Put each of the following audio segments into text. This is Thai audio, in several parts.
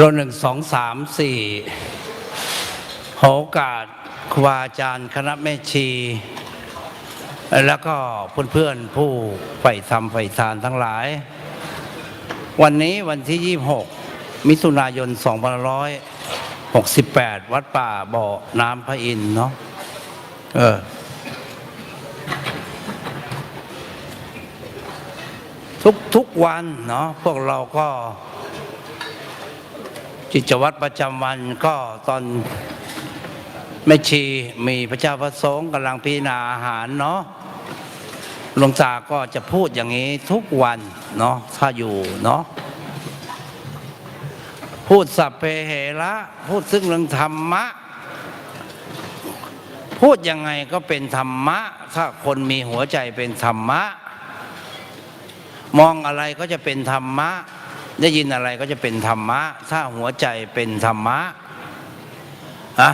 รหนึ่งสองสามสี่ขอโอกาสครูบาอาจารย์คณะแม่ชี แล้วก็เพื่อนๆผู้ใฝ่ธรรมใฝ่ทานทั้งหลาย วันนี้วันที่ 26 มิถุนายน 2568 วัดป่าบ่อน้ำพระอินเนาะเออทุกทุกวันเนาะพวกเราก็ กิจวัตรประจำวันก็ตอนแม่ชีมีพระเจ้าพระสงฆ์กำลังพิจารณาอาหารเนาะหลวงตาก็จะพูดอย่างนี้ทุกวันเนาะถ้าอยู่เนาะพูดสัพเพเหระพูดซึ่งเรื่องธรรมะ พูดยังไงก็เป็นธรรมะ ถ้าคนมีหัวใจเป็นธรรมะ มองอะไรก็จะเป็นธรรมะ ได้ยินอะไรก็จะเป็นธรรมะ ถ้าหัวใจเป็นธรรมะอะ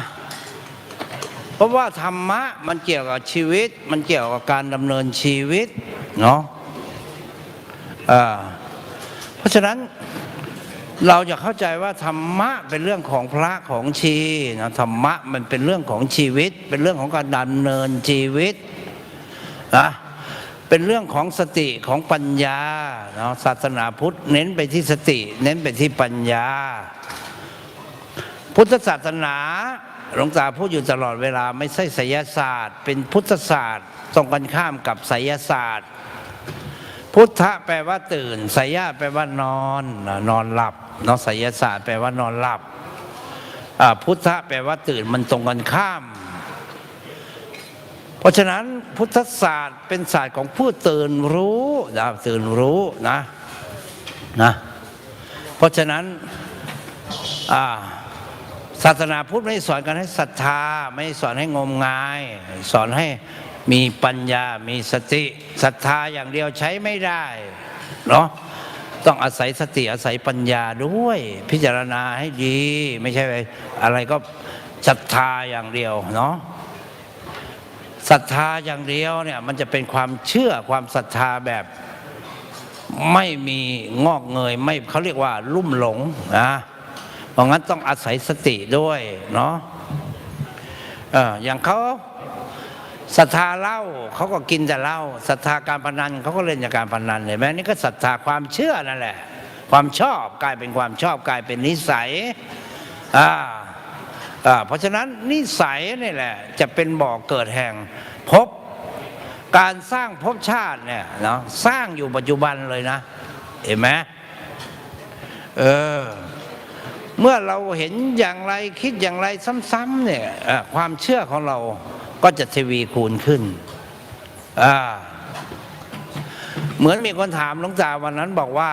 เพราะว่าธรรมะมันเกี่ยวกับชีวิต มันเกี่ยวกับการดำเนินชีวิตเนาะเพราะฉะนั้นเราจะเข้าใจว่าธรรมะเป็นเรื่องของพระของชีนะธรรมะมันเป็นเรื่องของชีวิต เป็นเรื่องของการดำเนินชีวิตนะ เป็นเรื่องของสติของปัญญาเนาะศาสนาพุทธเน้นไปที่สติ เน้นไปที่ปัญญา พุทธศาสนาหลวงตาพูดอยู่ตลอดเวลาไม่ใช่ไสยศาสตร์ เป็นพุทธศาสตร์ตรงกันข้ามกับไสยศาสตร์ พุทธะแปลว่าตื่นไสยะแปลว่านอนนอนหลับเนาะไสยศาสตร์แปลว่านอนหลับพุทธะแปลว่าตื่นมันตรงกันข้าม เพราะฉะนั้นพุทธศาสตร์เป็นศาสตร์ของผู้ตื่นรู้นะตื่นรู้นะนะเพราะฉะนั้นศาสนาพุทธไม่สอนกันให้ศรัทธา ไม่สอนให้งมงาย สอนให้มีปัญญา มีสติศรัทธาอย่างเดียวใช้ไม่ได้เนาะต้องอาศัยสติอาศัยปัญญาด้วย พิจารณาให้ดี ไม่ใช่อะไรก็ศรัทธาอย่างเดียวเนาะ ศรัทธาอย่างเดียวเนี่ยมันจะเป็นความเชื่อความศรัทธาแบบไม่มีงอกเงยไม่เขาเรียกว่าลุ่มหลงนะเพราะงั้นต้องอาศัยสติด้วยเนาะเอออย่างเขาศรัทธาเหล้าเขาก็กินแต่เหล้าศรัทธาการพนันเขาก็เล่นจากการพนันเห็นไหมนี่ก็ศรัทธาความเชื่อนั่นแหละ ความชอบกลายเป็นความชอบกลายเป็นนิสัยอ่าอ่า เพราะฉะนั้นนิสัยนี่แหละจะเป็นบ่อกเกิดแห่งภพการสร้างภพชาติเนี่ยเนาะสร้างอยู่ปัจจุบันเลยนะ เห็นไหมเออเมื่อเราเห็นอย่างไรคิดอย่างไรซ้ำๆเนี่ยความเชื่อของเราก็จะทวีคูณขึ้นอ่าเหมือนมีคนถามหลวงตาวันนั้นบอกว่า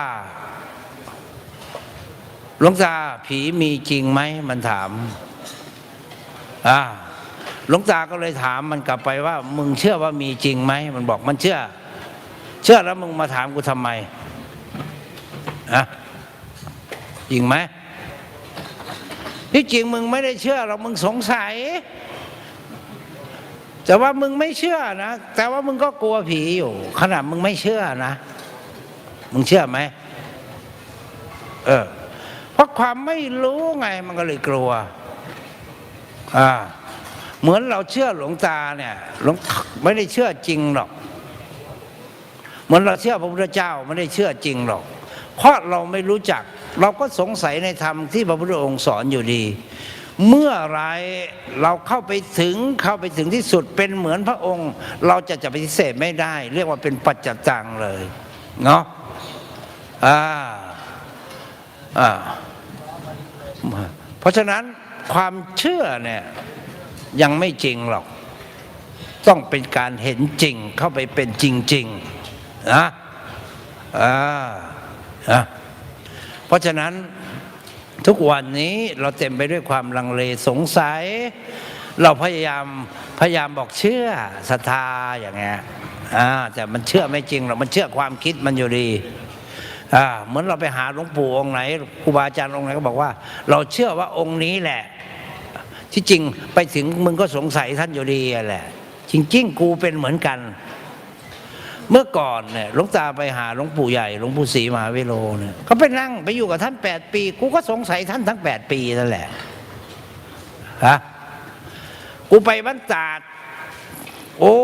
หลวงตาผีมีจริงไหมมันถาม อ่าหลวงตาก็เลยถามมันกลับไปว่า มึงเชื่อว่ามีจริงไหมมันบอกมันเชื่อ เชื่อแล้วมึงมาถามกูทำไมอะจริงไหมที่จริงมึงไม่ได้เชื่อหรอกมึงสงสัย แต่ว่ามึงไม่เชื่อนะแต่ว่ามึงก็กลัวผีอยู่ ขนาดมึงไม่เชื่อนะ มึงเชื่อไหมเออเพราะความไม่รู้ไงมันก็เลยกลัว อ่าเหมือนเราเชื่อหลวงตาเนี่ยหลวงไม่ได้เชื่อจริงหรอก เหมือนเราเชื่อพระพุทธเจ้าไม่ได้เชื่อจริงหรอก เพราะเราไม่รู้จัก เราก็สงสัยในธรรมที่พระพุทธองค์สอนอยู่ดี เมื่อไรเราเข้าไปถึงเข้าไปถึงที่สุดเป็นเหมือนพระองค์ เราจะจะปฏิเสธไม่ได้ เรียกว่าเป็นปัจจตังเลยเนาะอ่าอ่าเพราะฉะนั้น ความเชื่อเนี่ยยังไม่จริงหรอก ต้องเป็นการเห็นจริงเข้าไปเป็นจริงๆนะอ่านะเพราะฉะนั้นทุกวันนี้เราเต็มไปด้วยความลังเลสงสัย เราพยายามพยายามบอกเชื่อศรัทธาอย่างเงี้ยอ่าแต่มันเชื่อไม่จริงหรอกมันเชื่อความคิดมันอยู่ดีอ่าเหมือนเราไปหาหลวงปู่องค์ไหนครูบาอาจารย์องค์ไหนก็บอกว่า เราเชื่อว่าองค์นี้แหละ ที่จริงไปถึงมึงก็สงสัยท่านอยู่ดีแหละ จริง ๆ กูเป็นเหมือนกัน เมื่อก่อนเนี่ยหลวงตาไปหาหลวงปู่ใหญ่หลวงปู่ศรีมหาวิโรเนี่ยเขาไปนั่งไปอยู่กับท่านแปดปี กูก็สงสัยท่านทั้งแปดปีนั่นแหละฮะกูไปบ้านตาด โอ้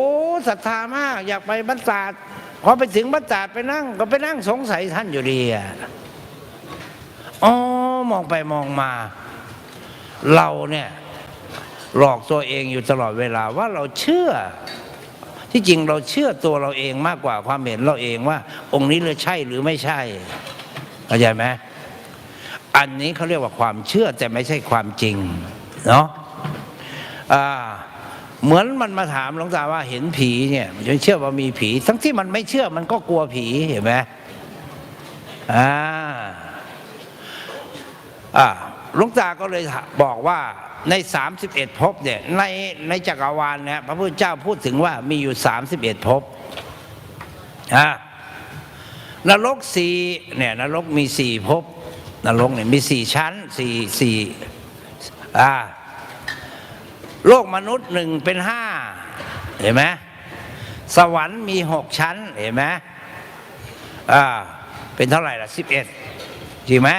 ศรัทธามาก อยากไปบ้านตาดพอไปถึงบ้านตาดไปนั่ง ก็ไปนั่งสงสัยท่านอยู่ดีอะอ๋อมองไปมองมา เราเนี่ย หลอกตัวเองอยู่ตลอดเวลาว่าเราเชื่อ ที่จริงเราเชื่อตัวเราเองมากกว่าความเห็นเราเองว่า องค์นี้เลยใช่หรือไม่ใช่เข้าใจไหมอันนี้เขาเรียกว่าความเชื่อแต่ไม่ใช่ความจริงเนาะเหมือนมันมาถามหลวงตาว่าเห็นผีเนี่ยมันเชื่อว่ามีผี ทั้งที่มันไม่เชื่อมันก็กลัวผีเห็นไหมอ่าอ่าหลวงตาก็เลยบอกว่า ใน 31ภพเนี่ยในในจักรวาลเนี่ยพระพุทธเจ้าพูดถึงว่ามีอยู่ 31ภพอ่านรกสี่เนี่ยนรกมีสี่ภพนรกเนี่ยมีสี่ชั้นสี่สี่อ่าโลกมนุษย์หนึ่งเป็นห้าเห็นไหมสวรรค์มีหกชั้นเห็นไหมอ่าเป็นเท่าไหร่ล่ะสิบเอ็ดจริงไหม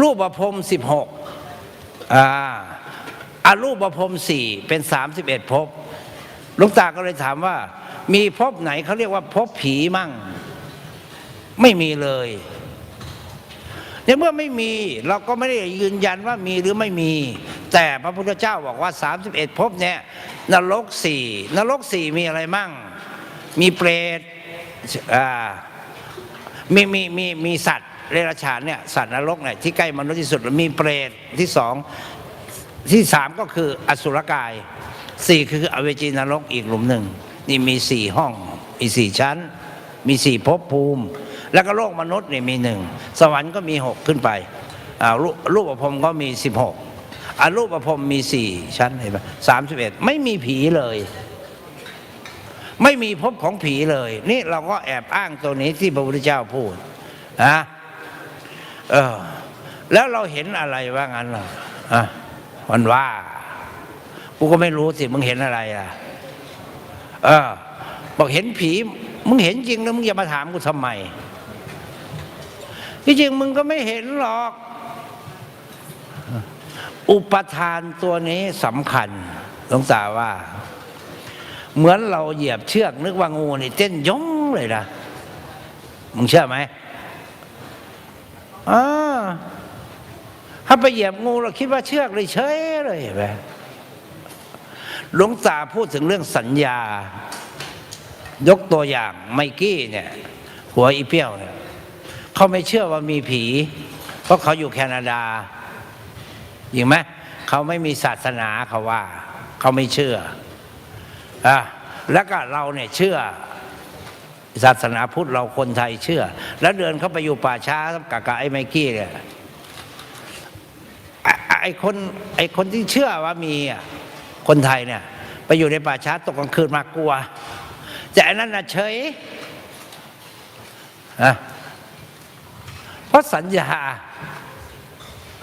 รูปประพรมสิบหก อ่าอารูปประพมสี่เป็นสามสิบเอ็ดภพหลุงตาก็เลยถามว่า มีภพไหนเขาเรียกว่าภพผีมั่ง ไม่มีเลยในเมื่อไม่มีเราก็ไม่ได้ยืนยันว่ามีหรือไม่มี แต่พระพุทธเจ้าบอกว่า 31ภพเนี่ยนรกสี่นรกสี่มีอะไรมั่ง มีเปรตอามีมีมีมีสัตว์ เรรัจฉานเนี่ยสัตว์นรกเนี่ยที่ใกล้มนุษย์ที่สุดมีเปรตที่สองที่สามก็คืออสุรกายสี่คืออเวจีนรกอีกหลุมหนึ่งนี่มีสี่ห้องอีสี่ชั้น มีสี่ภพภูมิ แล้วก็โลกมนุษย์เนี่ยมีหนึ่งสวรรค์ก็มีหกขึ้นไปรูปรูประพรมก็มีสิบหกอรูปประพรมมีสี่ชั้นเห็นไหมสามสิบเอ็ดไม่มีผีเลย ไม่มีภพของผีเลย นี่เราก็แอบอ้างตัวนี้ที่พระพุทธเจ้าพูดนะ เออ แล้วเราเห็นอะไรว่างั้นเหรออะมันว่ากูก็ไม่รู้สิมึงเห็นอะไรอะเออบอกเห็นผี มึงเห็นจริงแล้วมึงอย่ามาถามกูทำไมที่จริงมึงก็ไม่เห็นหรอก อุปทานตัวนี้สำคัญหลวงตาว่า เหมือนเราเหยียบเชือกนึกว่างูนี่เต้นย่องเลยนะมึงเชื่อไหม อ่าถ้าไปเหยียบงูเราคิดว่าเชือกเลยเฉยเลยไหมหลวงตาพูดถึงเรื่องสัญญา ยกตัวอย่างไมกี้เนี่ย หัวอีเปี้ยวเนี่ยเขาไม่เชื่อว่ามีผี เพราะเขาอยู่แคนาดาจริงไหมเขาไม่มีศาสนาเขาว่า เขาไม่เชื่ออะแล้วก็เราเนี่ยเชื่อ ศาสนาพุทธเราคนไทยเชื่อ แล้วเดินเข้าไปอยู่ป่าช้ากับกับไอ้ไมกี้เนี่ยไอ้คนไอ้คนที่เชื่อว่ามีคนไทยเนี่ย ไปอยู่ในป่าช้าตกกลางคืนมากลัวแต่อันนั้นน่ะเฉยอะเพราะสัญญา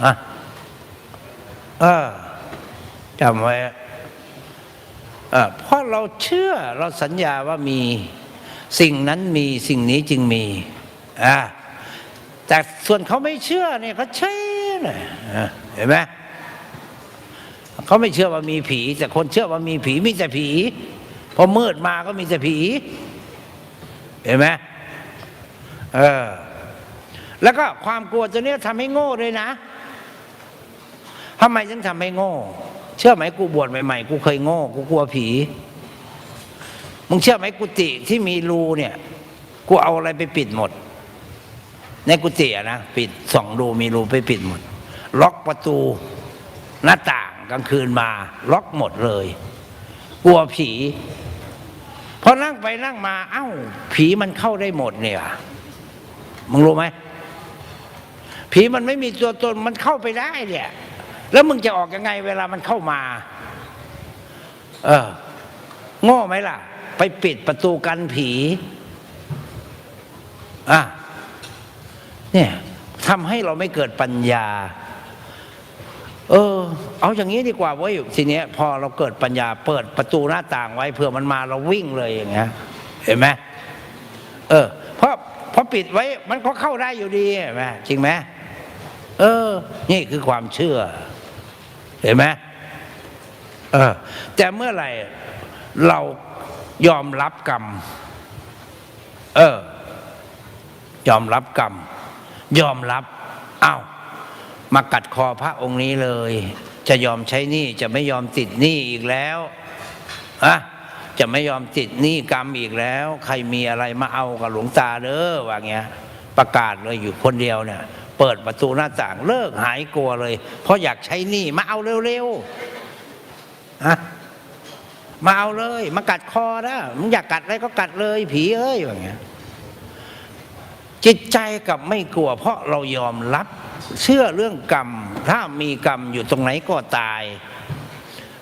อะเออจำไว้อ่อเพราะเราเชื่อเราสัญญาว่ามี สิ่งนั้นมีสิ่งนี้จึงมีอ่าแต่ส่วนเขาไม่เชื่อเนี่ยเขาเชื่อเนี่ยเห็นไหมเขาไม่เชื่อว่ามีผี แต่คนเชื่อว่ามีผีมีแต่ผีพอมืดมาก็มีแต่ผี เห็นไหมเออแล้วก็ความกลัวตัวเนี้ยทำให้โง่ด้วยนะทำไมถึงทำให้โง่ เชื่อไหมกูบวชใหม่ๆ กูเคยโง่ กูกลัวผี มึงเชื่อไหมกุฏิที่มีรูเนี่ย กูเอาอะไรไปปิดหมด ในกุฏิอะนะปิดสองรูมีรูไปปิดหมด ล็อกประตูหน้าต่างกลางคืนมา ล็อกหมดเลย กลัวผีพอนั่งไปนั่งมา เอ้า ผีมันเข้าได้หมดเนี่ยมึงรู้ไหมผีมันไม่มีตัวตนมันเข้าไปได้เนี่ย แล้วมึงจะออกยังไงเวลามันเข้ามา เออโง่ไหมล่ะ ไปปิดประตูกันผีอะเนี่ยทำให้เราไม่เกิดปัญญา เออ เอาอย่างนี้ดีกว่าเว้ยทีเนี้ย พอเราเกิดปัญญา เปิดประตูหน้าต่างไว้เผื่อมันมาเราวิ่งเลยอย่างเงี้ยเห็นไหมเออเพราะเพราะปิดไว้มันก็เข้าได้อยู่ดีเห็นไหมจริงไหมเออ นี่คือความเชื่อ เห็นไหมเออแต่เมื่อไหร่เรา ยอมรับกรรม เออ ยอมรับกรรม ยอมรับอ้าวมากัดคอพระองค์นี้เลย จะยอมใช้หนี้จะไม่ยอมติดหนี้อีกแล้วอะจะไม่ยอมติดหนี้กรรมอีกแล้ว ใครมีอะไรมาเอากับหลวงตาเด้อว่าเงี้ย ประกาศเลยอยู่คนเดียวเนี่ย เปิดประตูหน้าต่างเลิกหายกลัวเลย เพราะอยากใช้หนี้มาเอาเร็วๆอะ มาเอาเลย มากัดคอนะมึงอยากกัดอะไรก็กัดเลย ผีเอ้ยอย่างเงี้ยจิตใจกับไม่กลัว เพราะเรายอมรับ เชื่อเรื่องกรรม ถ้ามีกรรมอยู่ตรงไหนก็ตาย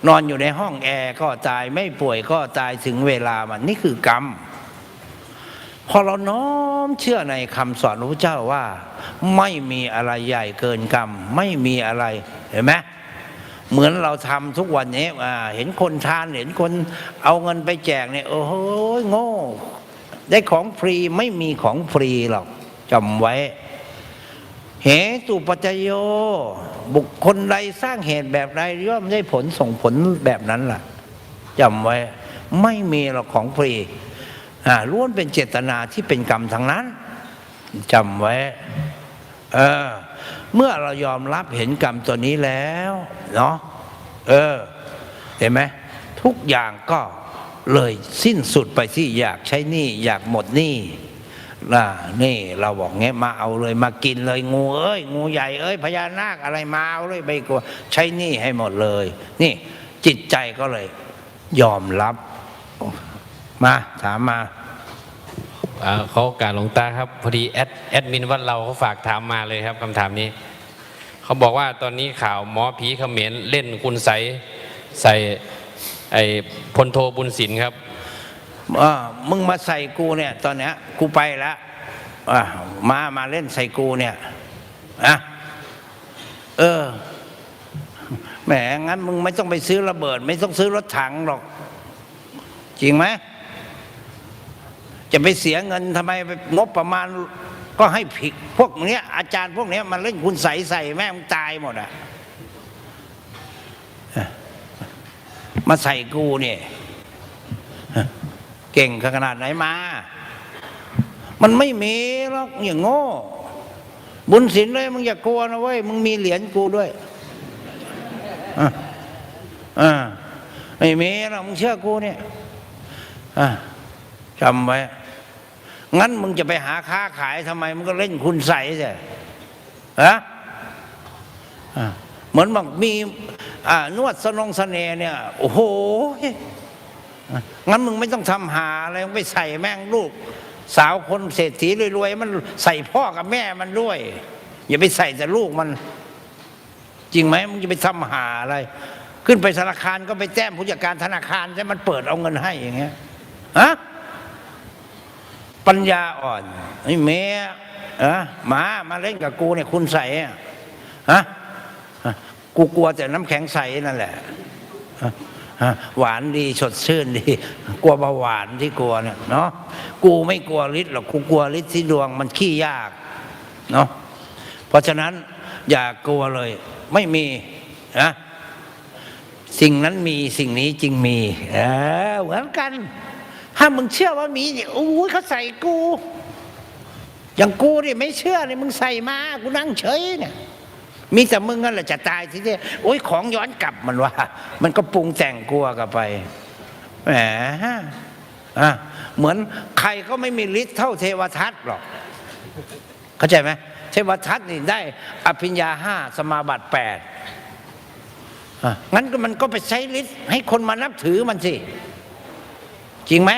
นอนอยู่ในห้องแอร์ก็ตายไม่ป่วยก็ตายถึงเวลามันนี่คือกรรมพอเราน้อมเชื่อในคำสอนพระเจ้าว่า ไม่มีอะไรใหญ่เกินกรรม ไม่มีอะไรเห็นไหม เหมือนเราทำทุกวันนี้เห็นคนทานเห็นคนเอาเงินไปแจกเนี่ยโอ้โหโง่ ได้ของฟรีไม่มีของฟรีหรอกจำไว้ เหตุปัจจโย บุคคลใดสร้างเหตุแบบใดย่อมได้ผลส่งผลแบบนั้นล่ะจำไว้ไม่มีหรอกของฟรีอ่าล้วนเป็นเจตนาที่เป็นกรรมทั้งนั้นจำไว้ เออ เมื่อเรายอมรับเห็นกรรมตัวนี้แล้วเนาะเออ เห็นไหมทุกอย่างก็เลยสิ้นสุดไปที่อยากใช้หนี้อยากหมดหนี้นะนี่เราบอกเงี้ยมาเอาเลยมากินเลยงูเอ้ยงูใหญ่เอ้ยพญานาคอะไรมาเอาเลยไม่กลัวใช้หนี้ให้หมดเลย นี่จิตใจก็เลย ยอมรับ มาถามมา เขาการหลวงตาครับพอดีแอดแอดมินวัดเราเขาฝากถามมาเลยครับคำถามนี้ เขาบอกว่าตอนนี้ข่าวหมอผีเขมรเล่นคุณใสใส่ไอ้พลโทบุญสินครับอ่ามึงมาใส่กูเนี่ย ตอนเนี้ยกูไปแล้วอะมามาเล่นใส่กูเนี่ยอะเออแหมงั้นมึงไม่ต้องไปซื้อระเบิด ไม่ต้องซื้อรถถังหรอก จริงไหม จะไปเสียเงินทำไมไปงบประมาณก็ให้ผิดพวกเนี้ยอาจารย์พวกเนี้ยมันเล่นคุณใสยใส่แม่งตายหมดอะมาใส่กูเนี่ยเก่งขนาดไหนมา มันไม่มีหรอกอย่างโง่ บุญศิลเลยมึงอย่ากลัวนะเว้ยมึงมีเหรียญกูด้วยอะอ่าไม่มีหรอกมึงเชื่อกูเนี่ยอะจำไว้ งั้นมึงจะไปหาค้าขายทำไมมึงก็เล่นคุณใส่ใช่ฮะอะเหมือนบอกมีนวดสนองเสน่เนี่ย โอ้โหงั้นมึงไม่ต้องทำหาอะไรไปใส่แม่งลูก สาวคนเศรษฐีรวยๆมันใส่พ่อกับแม่มันด้วย อย่าไปใส่แต่ลูกมัน จริงไหมมึงจะไปทำหาอะไร ขึ้นไปธนาคารก็ไปแจ้งผู้จัดการธนาคารใช่มันเปิดเอาเงินให้อย่างเงี้ยฮะ ปัญญาอ่อนไอ้เมีอะมามาเล่นกับกูเนี่ยคุณใส่ฮะกูกลัวแต่น้ำแข็งใสนั่นแหละหวานดีสดชื่นดี กลัวเบาหวานที่กลัวเนี่ยเนาะกูไม่กลัวฤทธิ์หรอกกูกลัวฤทธิ์ที่ดวงมันขี้ยากเนาะเพราะฉะนั้นอย่ากลัวเลย ไม่มีนะสิ่งนั้นมีสิ่งนี้จึงมีเออเหมือนกัน ถ้ามึงเชื่อว่ามีเนี่ยโอ้ยเขาใส่กู อย่างกูนี่ไม่เชื่อนี่มึงใส่มา กูนั่งเฉยเนี่ย มีแต่มึงนั่นแหละจะตายทีเดียวโอ้ยของย้อนกลับมันว่า มันก็ปรุงแต่งกลัวกันไปแหมอะเหมือนใครก็ไม่มีฤทธิ์เท่าเทวทัตหรอก เข้าใจไหมเทวทัตนี่ได้อภิญญาห้าสมาบัติแปดงั้นก็มันก็ไปใช้ฤทธิ์ให้คนมานับถือมันสิ จริงไหม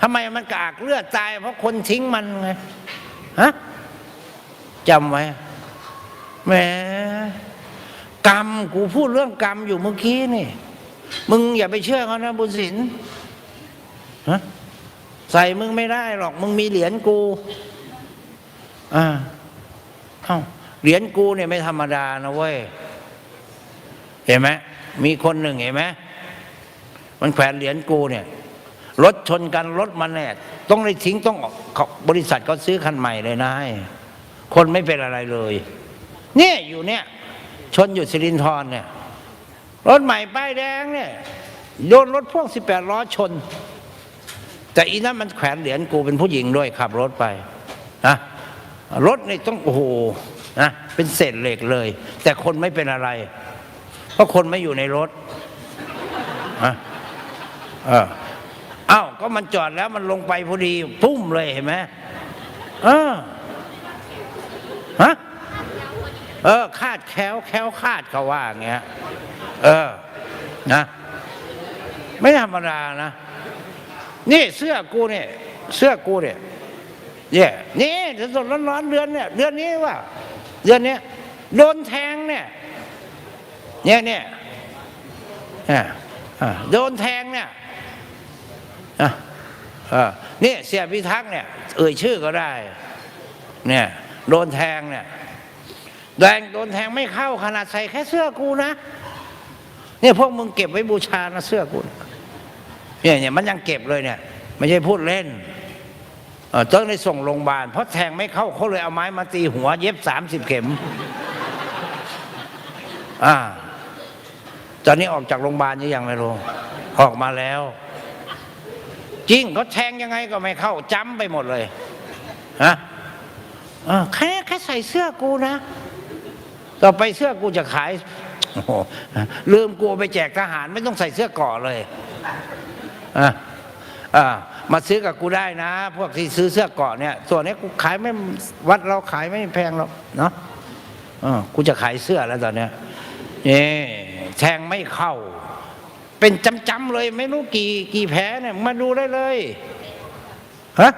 ทำไมมันกากเลือดตาย เพราะคนทิ้งมันไงฮะจำไว้แหมกรรมกูพูดเรื่องกรรมอยู่เมื่อกี้นี่ มึงอย่าไปเชื่อเขานะบุญสินฮะใส่มึงไม่ได้หรอก มึงมีเหรียญกู อ่าเอ้าเหรียญกูเนี่ยไม่ธรรมดานะเว้ย เห็นไหมมีคนหนึ่งเห็นไหมมันแขวนเหรียญกูเนี่ย รถชนกันรถมันเนี่ต้องได้ทิ้งต้องบริษัทก็ซื้อคันใหม่เลยนะให้คนไม่เป็นอะไรเลย เนี่ยอยู่เนี่ย ชนอยู่สิรินทรเนี่ย รถใหม่ป้ายแดงเนี่ยโดนรถพ่วงสิบแปดล้อชน แต่อีนั้นมันแขวนเหรียญกูเป็นผู้หญิงด้วยขับรถไปนะรถนี่ต้องโอ้โหนะเป็นเศษเหล็กเลย แต่คนไม่เป็นอะไร เพราะคนไม่อยู่ในรถนะ ออเอ้าก็มันจอดแล้วมันลงไปพอดี ปุ้มเลยเห็นไหมเออฮะเออ คาดแคล้วแคล้วคาดเขาว่าอย่างเงี้ยเออนะไม่ธรรมดานะนี่เสื้อกูเนี่ย เสื้อกูเนี่ยเนี่ยนี่สดๆร้อนๆเดือนเนี่ย เดือนนี้ว่าเดือนเนี้ยโดนแทงเนี่ย เนี่ยเนี่ยอ่าโดนแทงเนี่ย อะอ่านี่เสียพิทักษ์เนี่ย เอ่ยชื่อก็ได้ เนี่ยโดนแทงเนี่ยแดงโดนแทงไม่เข้าขนาดใส่แค่เสื้อกูนะเนี่ยพวกมึงเก็บไว้บูชานะเสื้อกูเนี่ยเนี่ยมันยังเก็บเลยเนี่ย ไม่ใช่พูดเล่นต้องได้ส่งโรงพยาบาลเพราะแทงไม่เข้าเขาเลยเอาไม้มาตีหัว เย็บสามสิบเข็ม อ่า ตอนนี้ออกจากโรงพยาบาลยังไม่รู้ออกมาแล้ว จริงเขาแทงยังไงก็ไม่เข้าจำไปหมดเลยฮะแค่แค่ใส่เสื้อกูนะ ต่อไปเสื้อกูจะขายลืมกูไปแจกทหารไม่ต้องใส่เสื้อเก่อเลยอะอ่ามาซื้อกับกูได้นะ พวกที่ซื้อเสื้อเกาะเนี่ย ส่วนนี้กูขายไม่วัดเราขายไม่แพงหรอกเนาะอ่ากูจะขายเสื้อแล้วตอนเนี้ยนี่แทงไม่เข้า เป็นจำๆเลยไม่รู้กี่กี่แผลเนี่ยมาดูได้เลยฮะ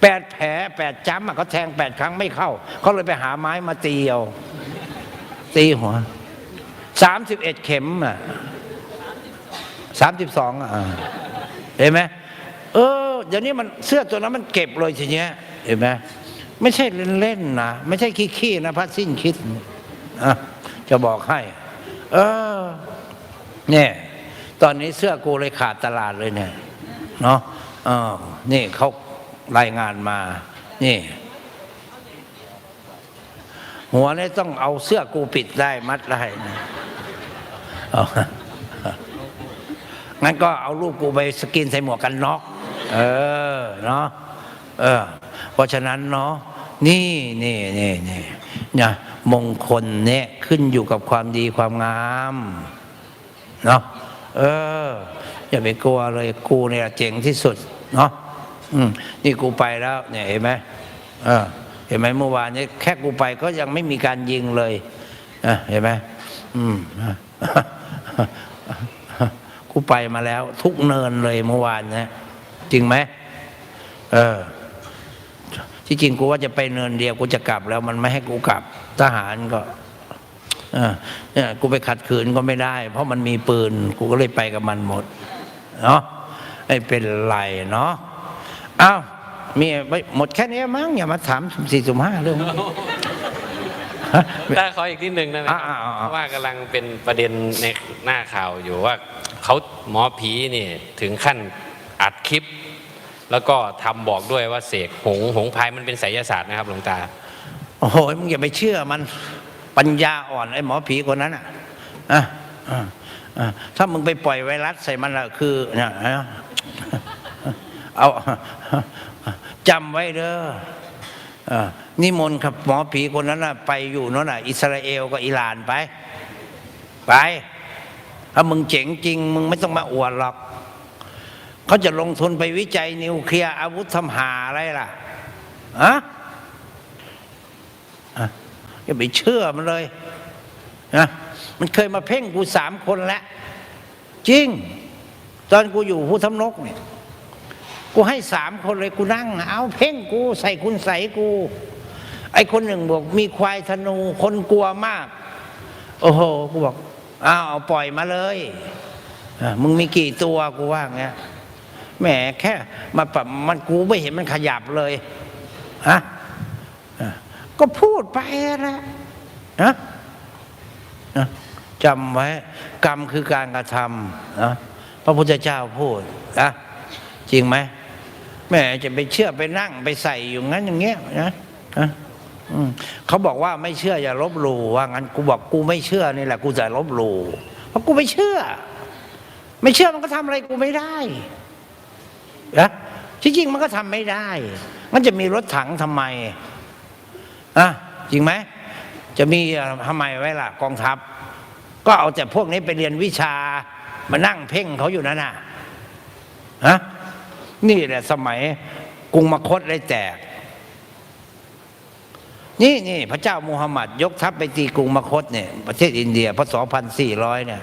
แปดแผลแปดจำอะเขาแทงแปดครั้งไม่เข้าเขาเลยไปหาไม้มาตีเอาตีหัวสามสิบเอ็ดเข็มอะสามสิบสองอะเห็นไหมเออเดี๋ยวนี้มันเสื้อตัวนั้นมันเก็บเลยทีเนี้ยเห็นไหมไม่ใช่เล่นๆนะไม่ใช่ขี้ๆนะพัดสิ้นคิดอะจะบอกให้ เออ เนี่ย ตอนนี้เสื้อกูเลยขาดตลาดเลยเนี่ย เนาะเออนี่เขารายงานมา นี่ หัวเนี่ยต้องเอาเสื้อกูปิดได้มัดได้นะงั้นก็เอารูปกูไปสกินใส่หมวกกันน็อก เออ เนาะ เออ เพราะฉะนั้นเนาะ นี่นี่นี่นี่นะมงคลเนี่ยขึ้นอยู่กับความดีความงาม เนาะเออ อย่าไปกลัวเลยกูเนี่ยเจ๋งที่สุด เนาะอืมนี่กูไปแล้วเนี่ยเห็นไหมเออเห็นไหมเมื่อวานนี้แค่กูไปก็ยังไม่มีการยิงเลยอะเห็นไหมอืมกูไปมาแล้ว ทุกเนินเลยเมื่อวานนะจริงไหมเออ ที่จริงกูว่าจะไปเนินเดียวกูจะกลับแล้ว มันไม่ให้กูกลับ ทหารก็ เออเนี่ยกูไปขัดขืนก็ไม่ได้ เพราะมันมีปืน กูก็เลยไปกับมันหมดเนาะไม่เป็นไรเนาะอ้าวมีไม่หมดแค่นี้มั้งอย่ามาถามสุ่มสี่สุ่มห้าเรื่องฮะได้ขออีกนิดนึงได้ไหมครับอ่าอ่าอ่าเพราะว่ากำลังเป็นประเด็นในหน้าข่าวอยู่ว่าเขาหมอผีนี่ถึงขั้นอัดคลิป แล้วก็ทำบอกด้วยว่าเสกหงส์หงส์พายมันเป็นไสยศาสตร์นะครับหลวงตา โอ้โหมึงอย่าไปเชื่อมัน ปัญญาอ่อนไอ้หมอผีคนนั้นอะอะอะถ้ามึงไปปล่อยไวรัสใส่มันละคือเนี่ยเอาจำไว้เด้อเอ่อนิมนต์ครับหมอผีคนนั้นน่ะไปอยู่โนั่นน่ะ อิสราเอลกับอิหร่านไป ไป ถ้ามึงเจ๋งจริง มึงไม่ต้องมาอวดหรอก เขาจะลงทุนไปวิจัยนิวเคลียร์อาวุธทำหาอะไรล่ะอะ อย่าไปเชื่อมันเลยนะมันเคยมาเพ่งกูสามคนแล้ว จริง ตอนกูอยู่ผู้ทำนกเนี่ยกูให้สามคนเลยกูนั่ง เอาเพ่งกูใส่คุณใส่กู ไอ้คนหนึ่งบอกมีควายธนูคนกลัวมาก โอ้โหกูบอกอ้าวเอาปล่อยมาเลยมึงมีกี่ตัวกูว่างี้ยแหมแค่มาปรับมันกูไม่เห็นมันขยับเลยฮะ ก็พูดไปนะนะนะจำไว้ กรรมคือการกระทำนะพระพุทธเจ้าพูดนะจริงไหมแม่จะไปเชื่อไปนั่งไปใส่อยู่งั้นอย่างเงี้ยนะฮะเขาบอกว่าไม่เชื่ออย่าลบหลู่ว่างั้นกูบอกกูไม่เชื่อนี่แหละกูจะลบหลู่เพราะกูไม่เชื่อ ไม่เชื่อมันก็ทำอะไรกูไม่ได้นะที่จริงมันก็ทำไม่ได้ มันจะมีรถถังทำไม อะจริงไหมจะมีทำไมไว้ล่ะกองทัพ ก็เอาแต่พวกนี้ไปเรียนวิชามานั่งเพ่งเขาอยู่นั่นน่ะฮะนี่แหละสมัยกรุงมคตเลยแตก นี่นี่พระเจ้ามูฮัมหมัด ยกทัพไปตีกรุงมคตเนี่ยประเทศอินเดียพศพันสี่ร้อยเนี่ย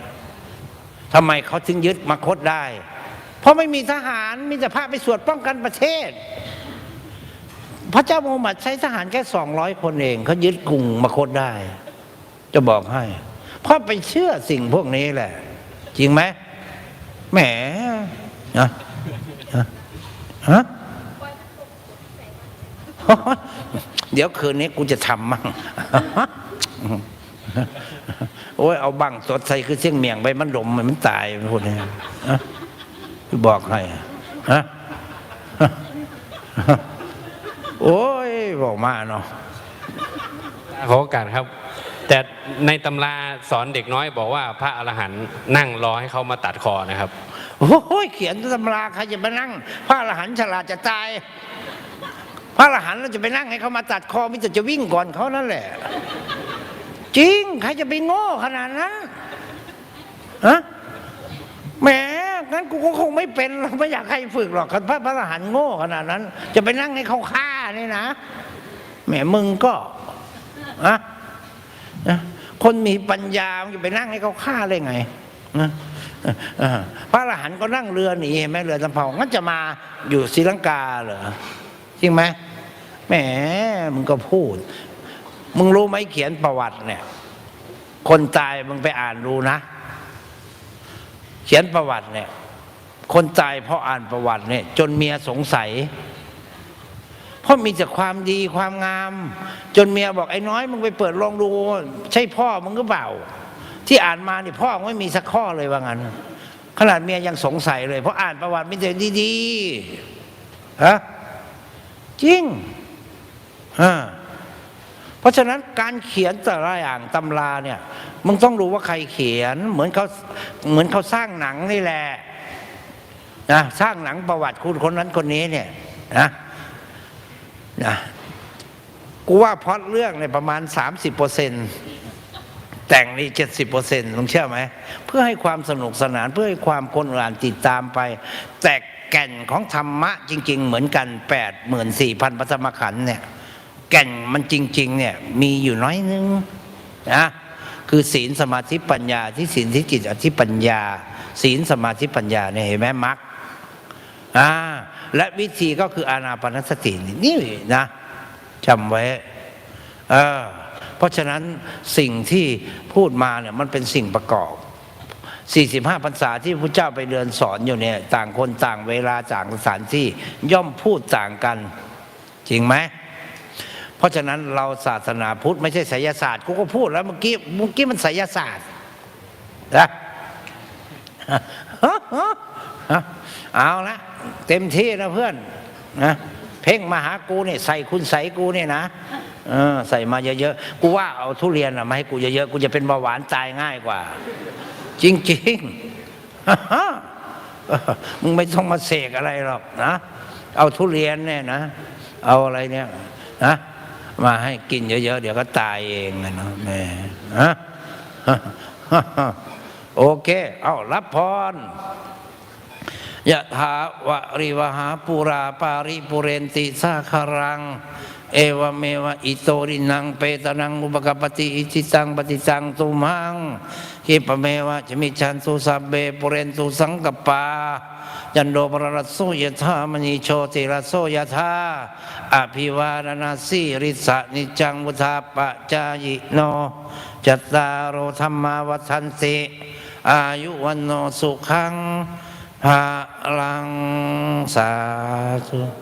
ทำไมเขาถึงยึดมคตได้ เพราะไม่มีทหารมีแต่พระไปสวดป้องกันประเทศ พระเจ้ามูฮัมหมัดใช้ทหารแค่สองร้อยคนเองเขายึดกรุงมาคตได้ จะบอกให้ เพราะไปเชื่อสิ่งพวกนี้แหละ จริงไหมแหมนะฮะเดี๋ยวคืนนี้กูจะทำมั่งโอ้ยเอาบังสดใส่คือเสียงเมียงไปมันดมมันตายพูดเนี่ยฮะบอกให้ฮะ โอ้ยบอกมาเนาะขอโอกาสครับ แต่ในตำราสอนเด็กน้อยบอกว่าพระอรหันต์นั่งรอให้เขามาตัดคอนะครับ โอ้ยเขียนตำราใครจะไปนั่ง พระอรหันต์ฉลาดจะตาย พระอรหันต์เราจะไปนั่งให้เขามาตัดคอมิจะจะวิ่งก่อนเขานั่นแหละ จริงใครจะไปโง่ขนาดนั้นฮะแหมงั้นกูก็คงไม่เป็นหรอกไม่อยากให้ฝึกหรอกพระพระอรหันต์โง่ขนาดนั้น จะไปนั่งให้เขาฆ่า นี่นะแหมมึงก็อะนะคนมีปัญญามึงจะไปนั่งให้เขาฆ่าได้ไงนะพระอรหันต์ก็นั่งเรือหนีเห็นไหมเรือสำเภางั้นจะมาอยู่ศรีลังกาเหรอจริงไหมแหมมึงก็พูด มึงรู้ไหมเขียนประวัติเนี่ย คนตายมึงไปอ่านดูนะ เขียนประวัติเนี่ย คนตายเพราะอ่านประวัติเนี่ย จนเมียสงสัย ราะมีแต่ความดีความงาม จนเมียบอกไอ้น้อยมึงไปเปิดลองดู ใช่พ่อมึงก็เปล่า ที่อ่านมานี่พ่อไม่มีสักข้อเลยว่างั้น ขนาดเมียยังสงสัยเลย เพราะอ่านประวัติมีแต่ดีๆฮะจริงฮะเพราะฉะนั้นการเขียนแต่ละอย่างตำราเนี่ยมึงต้องรู้ว่าใครเขียนเหมือนเขาเหมือนเขาสร้างหนังนี่แหละนะสร้างหนังประวัติคุณคนนั้นคนนี้เนี่ยนะ นะกูว่าพอดเรื่องเนี่ยประมาณ 30เปอร์เซ็นแต่งนี่เจ็ดสิบเปอร์เซ็นต์มึงเชื่อไหม เพื่อให้ความสนุกสนานเพื่อให้ความคนอ่านติดตามไป แต่แก่นของธรรมะจริง ๆ เหมือนกันแปดหมื่นสี่พันพระธรรมขันเนี่ย แก่นมันจริง ๆ เนี่ยมีอยู่น้อยนึงนะคือศีลสมาธิปัญญาที่ศีลที่จิตอธิปัญญา ศีลสมาธิปัญญาเนี่ยเห็นไหมมรรคอ่า และวิธีก็คืออานาปนสตินี่นะจำไว้เออเพราะฉะนั้นสิ่งที่พูดมาเนี่ยมันเป็นสิ่งประกอบ 45พรรษาที่พระเจ้าไปเรียนสอนอยู่เนี่ย ต่างคนต่างเวลาต่างสถานที่ย่อมพูดต่างกัน จริงไหมเพราะฉะนั้นเราศาสนาพุทธไม่ใช่ไสยศาสตร์กูก็พูดแล้วเมื่อกี้เมื่อกี้มันไสยศาสตร์นะ เอาละเต็มที่นะเพื่อนนะเพ่งมาหากูเนี่ยใส่คุณใส่กูเนี่ยนะเออใส่มาเยอะๆกูว่าเอาทุเรียนอะมาให้กูเยอะๆกูจะเป็นเบาหวานตายง่ายกว่า จริงๆมึงไม่ต้องมาเสกอะไรหรอกนะเอาทุเรียนเนี่ยนะเอาอะไรเนี่ยนะมาให้กินเยอะๆเดี๋ยวก็ตายเองนะเนะแม่ฮะโอเค เอารับพร ยะถาวะริวหาปุราปาริปุเรนติสาคารัง เอวเมวะอิโตรินังเปตนังอุปกปปติอิจิตังปฏิตังตุมังคิปเมวะจมิชันสุสัพเบปุเรนตุสังกปายันโดปรรัสโสยธามณีโชติรัสโสยธาอภิวารณสีริสะนิจังวุธาปจายโนจัตตารโอธรรมาวัฏันติอายุวันโนสุขัง ภาลังสาธุ